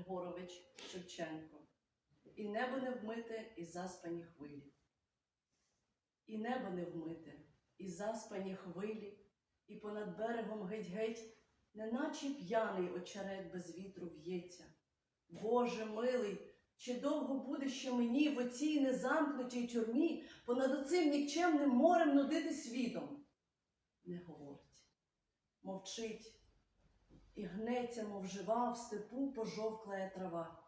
Григорович Шевченко. І небо не вмите, і заспані хвилі. І небо не вмите, і заспані хвилі, і понад берегом геть-геть, неначе п'яний очерет без вітру в'ється. Боже милий, чи довго буде ще мені в оцій незамкнутій тюрмі понад оцим нікчемним морем нудити світом? Не говорить, мовчить і гнеться, мов жива в степу пожовклая трава.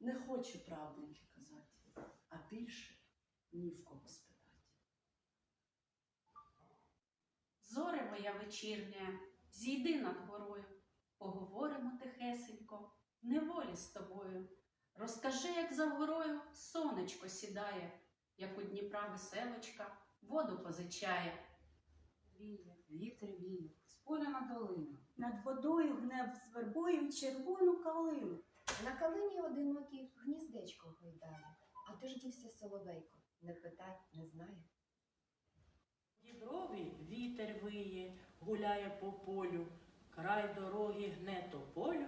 Не хоче правденьки казати, а більше ні в кого спитати. Зоре моя вечірня, зійди над горою, поговоримо тихесенько, неволі з тобою. Розкажи, як за горою сонечко сідає, як у Дніпра веселочка воду позичає. Віє, вітер віє, з поля на долину. Над водою гнев з вербою червону калину. На калині одинокій гніздечко гойдає. А де ж дівся соловейко? Не питай, не знає. Діброві вітер виє, гуляє по полю, край дороги гне тополю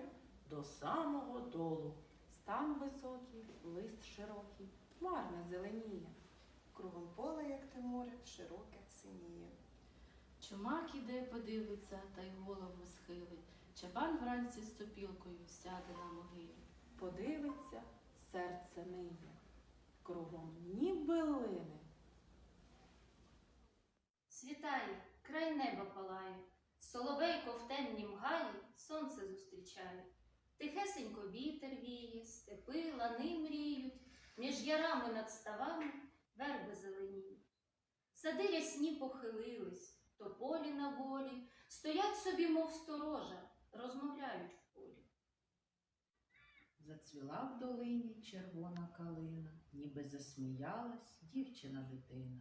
до самого долу. Стан високий, лист широкий, хмарне зеленіє. Кругом поле, як те море, широке синіє. Чумак іде, подивиться та й голову схилить. Чабан вранці з сопілкою сяде на могилі. Подивиться, серце ниє. Кругом ніби лине. Світає, край неба палає, соловейко в темнім гаї сонце зустрічає. Тихесенько вітер віє, степи, лани мріють, між ярами над ставами верби зеленіють. Сади рясні похилились, тополі на волі, стоять собі, мов сторожа, розмовляють в полі. Зацвіла в долині червона калина, ніби засміялась дівчина дитина.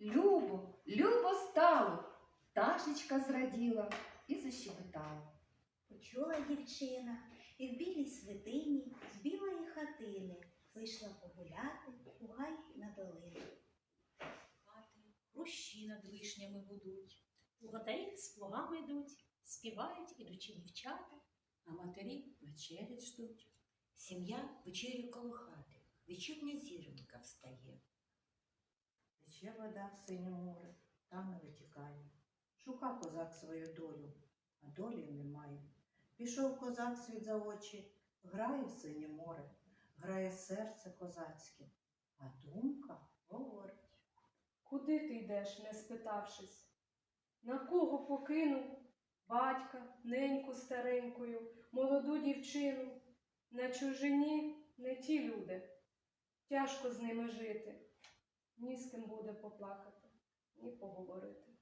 Любо, любо стало. Пташечка зраділа і защебетала. Почула дівчина, і в білій свитині з білої хатини вийшла погуляти у гай на долину. хати, над вишнями гудуть, Логодаї з плугами йдуть, співають ідучі дівчата, А матері вечерять ждуть. Сім'я вечерю коло хати, вечірня зіронька встає. Тече вода в синє море, там не витікає. Шука козак свою долю, а долі немає. Пішов козак світ за очі, грає в синє море, грає серце козацьке, а думка говорить. Куди ти йдеш, не спитавшись? На кого покинув батька, неньку старенькою, молоду дівчину? На чужині не ті люди. Тяжко з ними жити. Ні з ким буде поплакати, ні поговорити.